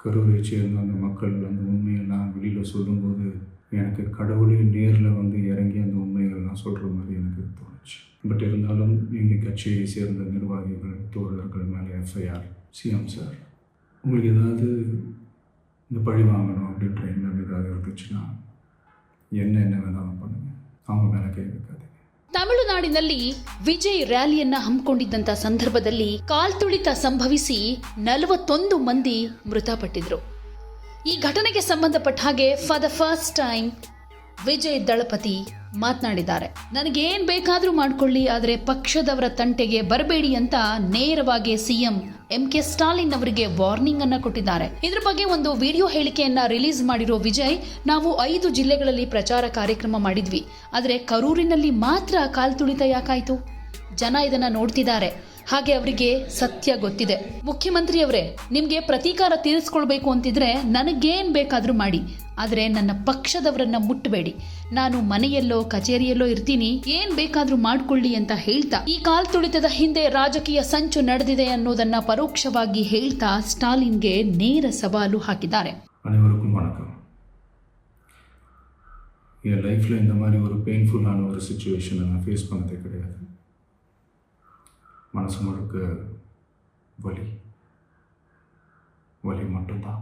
கரூரை சேர்ந்த அந்த மக்கள் அந்த உண்மையெல்லாம் வெளியில் சொல்லும்போது எனக்கு கடவுளே நேரில் வந்து இறங்கி அந்த உண்மைகள்லாம் சொல்கிற மாதிரி எனக்கு தோணுச்சு. பட் இருந்தாலும் எங்கள் கட்சியை சேர்ந்த நிர்வாகிகள் தோழர்கள் மேலே எஃப்ஐஆர் சிஎம் சார் உங்களுக்கு ஏதாவது இந்த பழி வாங்கணும் அப்படின்ற எண்ணம் ஏதாவது இருந்துச்சுன்னா என்ன என்ன வேணாலும் பண்ணுங்கள் அவங்க மேலே கை வைக்காது ತಮಿಳುನಾಡಿನಲ್ಲಿ ವಿಜಯ್ ರ್ಯಾಲಿಯನ್ನ ಹಮ್ಮಿಕೊಂಡಿದ್ದಂತ ಸಂದರ್ಭದಲ್ಲಿ ಕಾಲ್ತುಳಿತ ಸಂಭವಿಸಿ ನಲವತ್ತೊಂದು ಮಂದಿ ಮೃತಪಟ್ಟಿದ್ರು. ಈ ಘಟನೆಗೆ ಸಂಬಂಧಪಟ್ಟ ಹಾಗೆ for the first time Vijay Thalapathy ಮಾತನಾಡಿದ್ದಾರೆ. ನನಗೇನ್ ಬೇಕಾದ್ರೂ ಮಾಡ್ಕೊಳ್ಳಿ, ಆದರೆ ಪಕ್ಷದವರ ತಂಟೆಗೆ ಬರಬೇಡಿ ಅಂತ ನೇರವಾಗಿ ಸಿಎಂ ಎಂ ಕೆ ಸ್ಟಾಲಿನ್ ಅವರಿಗೆ ವಾರ್ನಿಂಗ್ ಅನ್ನ ಕೊಟ್ಟಿದ್ದಾರೆ. ಇದ್ರ ಬಗ್ಗೆ ಒಂದು ವಿಡಿಯೋ ಹೇಳಿಕೆಯನ್ನ ರಿಲೀಸ್ ಮಾಡಿರೋ ವಿಜಯ್, ನಾವು ಐದು ಜಿಲ್ಲೆಗಳಲ್ಲಿ ಪ್ರಚಾರ ಕಾರ್ಯಕ್ರಮ ಮಾಡಿದ್ವಿ. ಆದರೆ ಕರೂರಿನಲ್ಲಿ ಮಾತ್ರ ಕಾಲ್ತುಳಿತ ಯಾಕಾಯ್ತು? ಜನ ಇದನ್ನ ನೋಡ್ತಿದ್ದಾರೆ. ಹಾಗೆ ಅವರಿಗೆ ಸತ್ಯ ಗೊತ್ತಿದೆ. ಮುಖ್ಯಮಂತ್ರಿಯವರೇ, ನಿಮಗೆ ಪ್ರತೀಕಾರ ತೀರಿಸ್ಕೊಳ್ಬೇಕು ಅಂತಿದ್ರೆ ನನಗೇನ್ ಬೇಕಾದರೂ ಮಾಡಿ. ಆದರೆ ನನ್ನ ಪಕ್ಷದವರನ್ನ ಮುಟ್ಟಬೇಡಿ ನಾನು ಮನೆಯಲ್ಲೋ ಕಚೇರಿಯಲ್ಲೋ ಇರ್ತೀನಿ ಏನ್ ಬೇಕಾದ್ರೂ ಮಾಡ್ಕೊಳ್ಳಿ ಅಂತ ಹೇಳ್ತಾ ಈ ಕಾಲ್ತುಳಿತದ ಹಿಂದೆ ರಾಜಕೀಯ ಸಂಚು ನಡೆದಿದೆ ಅನ್ನೋದನ್ನ ಪರೋಕ್ಷವಾಗಿ ಹೇಳ್ತಾ ಸ್ಟಾಲಿನ್ಗೆ ನೇರ ಸವಾಲು ಹಾಕಿದ್ದಾರೆ அனைவருக்கும் வணக்கம் என் லைஃப்பில் இந்த மாதிரி ஒரு பெயின்ஃபுல்லான ஒரு சுச்சுவேஷனை நான் ஃபேஸ் பண்ணதே கிடையாது மனசு முழுக்க வலி வலி மட்டும்தான்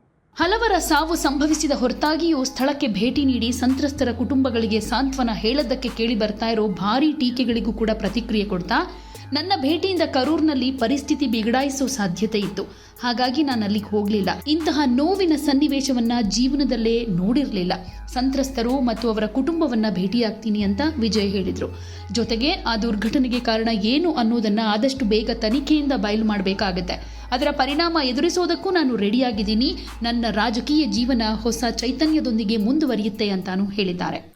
ಹಲವರ ಸಾವು ಸಂಭವಿಸಿದ ಹೊರತಾಗಿಯೂ ಸ್ಥಳಕ್ಕೆ ಭೇಟಿ ನೀಡಿ ಸಂತ್ರಸ್ತರ ಕುಟುಂಬಗಳಿಗೆ ಸಾಂತ್ವನ ಹೇಳದಕ್ಕೆ ಕೇಳಿ ಬರ್ತಾ ಇರೋ ಭಾರೀ ಟೀಕೆಗಳಿಗೂ ಕೂಡ ಪ್ರತಿಕ್ರಿಯೆ ಕೊಡ್ತಾ ನನ್ನ ಭೇಟಿಯಿಂದ ಕರೂರ್ನಲ್ಲಿ ಪರಿಸ್ಥಿತಿ ಬಿಗಡಾಯಿಸೋ ಸಾಧ್ಯತೆ ಇತ್ತು. ಹಾಗಾಗಿ ನಾನು ಅಲ್ಲಿಗೆ ಹೋಗಲಿಲ್ಲ. ಇಂತಹ ನೋವಿನ ಸನ್ನಿವೇಶವನ್ನ ಜೀವನದಲ್ಲೇ ನೋಡಿರಲಿಲ್ಲ. ಸಂತ್ರಸ್ತರು ಮತ್ತು ಅವರ ಕುಟುಂಬವನ್ನ ಭೇಟಿಯಾಗ್ತೀನಿ ಅಂತ ವಿಜಯ್ ಹೇಳಿದ್ರು. ಜೊತೆಗೆ ಆ ದುರ್ಘಟನೆಗೆ ಕಾರಣ ಏನು ಅನ್ನೋದನ್ನ ಆದಷ್ಟು ಬೇಗ ತನಿಖೆಯಿಂದ ಬಯಲು ಮಾಡಬೇಕಾಗುತ್ತೆ. ಅದರ ಪರಿಣಾಮ ಎದುರಿಸೋದಕ್ಕೂ ನಾನು ರೆಡಿಯಾಗಿದ್ದೀನಿ. ನನ್ನ ರಾಜಕೀಯ ಜೀವನ ಹೊಸ ಚೈತನ್ಯದೊಂದಿಗೆ ಮುಂದುವರಿಯುತ್ತೆ ಅಂತಾನು ಹೇಳಿದ್ದಾರೆ.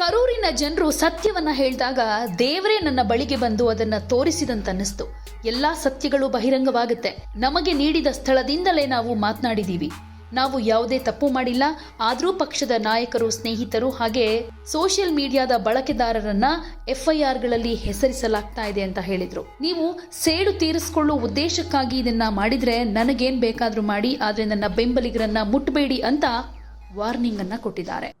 ಕರೂರಿನ ಜನರು ಸತ್ಯವನ್ನ ಹೇಳಿದಾಗ ದೇವರೇ ನನ್ನ ಬಳಿಗೆ ಬಂದು ಅದನ್ನ ತೋರಿಸಿದಂತನ್ನಿಸ್ತು. ಎಲ್ಲಾ ಸತ್ಯಗಳು ಬಹಿರಂಗವಾಗುತ್ತೆ. ನಮಗೆ ನೀಡಿದ ಸ್ಥಳದಿಂದಲೇ ನಾವು ಮಾತನಾಡಿದೀವಿ. ನಾವು ಯಾವುದೇ ತಪ್ಪು ಮಾಡಿಲ್ಲ. ಆದರೂ ಪಕ್ಷದ ನಾಯಕರು, ಸ್ನೇಹಿತರು ಹಾಗೆ ಸೋಷಿಯಲ್ ಮೀಡಿಯಾದ ಬಳಕೆದಾರರನ್ನ ಎಫ್ಐಆರ್ಗಳಲ್ಲಿ ಹೆಸರಿಸಲಾಗ್ತಾ ಇದೆ ಅಂತ ಹೇಳಿದ್ರು. ನೀವು ಸೇಡು ತೀರಿಸಿಕೊಳ್ಳುವ ಉದ್ದೇಶಕ್ಕಾಗಿ ಇದನ್ನ ಮಾಡಿದ್ರೆ ನನಗೇನ್ ಬೇಕಾದ್ರೂ ಮಾಡಿ, ಆದ್ರೆ ನನ್ನ ಬೆಂಬಲಿಗರನ್ನ ಮುಟ್ಟಬೇಡಿ ಅಂತ ವಾರ್ನಿಂಗ್ ಅನ್ನ ಕೊಟ್ಟಿದ್ದಾರೆ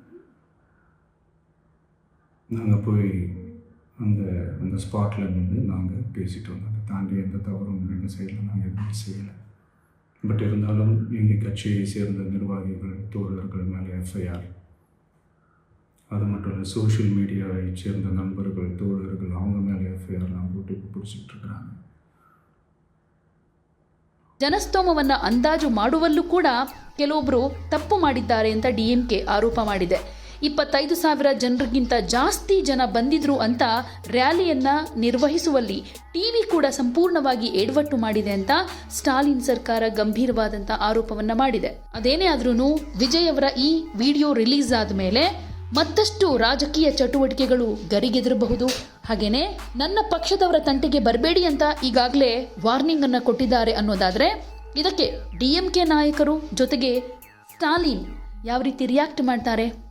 நாங்கள் போய் அந்த அந்த ஸ்பாட்டில் நின்று நாங்கள் பேசிட்டு வந்தோம் அதை தாண்டி எந்த தவறும் எங்கள் சைடில் நாங்கள் எதுவும் செய்யலை பட் இருந்தாலும் எங்கள் கட்சியை சேர்ந்த நிர்வாகிகள் தோழர்கள் மேலே எஃப்ஐஆர் அது மட்டும் இல்லை சோஷியல் மீடியாவை சேர்ந்த நண்பர்கள் தோழர்கள் அவங்க மேலே எஃப்ஐஆர்லாம் போட்டு பிடிச்சிட்டு இருக்கிறாங்க ಜನಸ್ತೋಮವನ್ನ ಅಂದಾಜು ಮಾಡುವಲ್ಲೂ ಕೂಡ ಕೆಲವೊಬ್ಬರು ತಪ್ಪು ಮಾಡಿದ್ದಾರೆ ಅಂತ ಡಿಎಂಕೆ ಆರೋಪ ಮಾಡಿದೆ ಇಪ್ಪತ್ತೈದು ಸಾವಿರ ಜನರಿಗಿಂತ ಜಾಸ್ತಿ ಜನ ಬಂದಿದ್ರು ಅಂತ ರ್ಯಾಲಿಯನ್ನ ನಿರ್ವಹಿಸುವಲ್ಲಿ ಟಿವಿ ಕೂಡ ಸಂಪೂರ್ಣವಾಗಿ ಎಡವಟ್ಟು ಮಾಡಿದೆ ಅಂತ ಸ್ಟಾಲಿನ್ ಸರ್ಕಾರ ಗಂಭೀರವಾದಂತ ಆರೋಪವನ್ನ ಮಾಡಿದೆ. ಅದೇನೇ ಆದ್ರೂ ವಿಜಯ್ ಅವರ ಈ ವಿಡಿಯೋ ರಿಲೀಸ್ ಆದ ಮೇಲೆ ಮತ್ತಷ್ಟು ರಾಜಕೀಯ ಚಟುವಟಿಕೆಗಳು ಗರಿಗೆದರಬಹುದು. ಹಾಗೇನೆ ನನ್ನ ಪಕ್ಷದವರ ತಂಟೆಗೆ ಬರಬೇಡಿ ಅಂತ ಈಗಾಗಲೇ ವಾರ್ನಿಂಗ್ ಅನ್ನ ಕೊಟ್ಟಿದ್ದಾರೆ ಅನ್ನೋದಾದ್ರೆ ಇದಕ್ಕೆ ಡಿಎಂಕೆ ನಾಯಕರು ಜೊತೆಗೆ ಸ್ಟಾಲಿನ್ ಯಾವ ರೀತಿ ರಿಯಾಕ್ಟ್ ಮಾಡ್ತಾರೆ?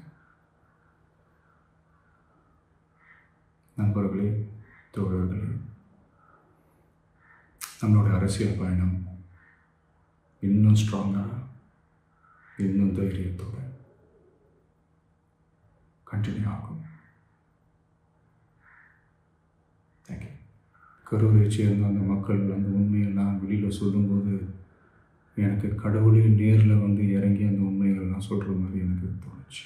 நண்பர்களே தோழர்களே. நம்மளுடைய அரசியல் பயணம் இன்னும் ஸ்ட்ராங்காக இன்னும் தைரியத்தோடு கண்டினியூ ஆகும். தேங்க்யூ கரூரை சேர்ந்த அந்த மக்கள் அந்த உண்மையெல்லாம் வெளியில் சொல்லும்போது எனக்கு கடவுளே நேரில் வந்து இறங்கி அந்த உண்மைகள்லாம் சொல்கிற மாதிரி எனக்கு தோணுச்சு.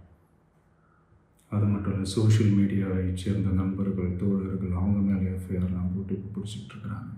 அது மட்டும் இல்லை சோஷியல் மீடியாவை சேர்ந்த நண்பர்கள் தோழர்கள் அவங்க மேலே எஃப்ஐஆர்லாம் போட்டு பிடிச்சிட்டு இருக்கிறாங்க.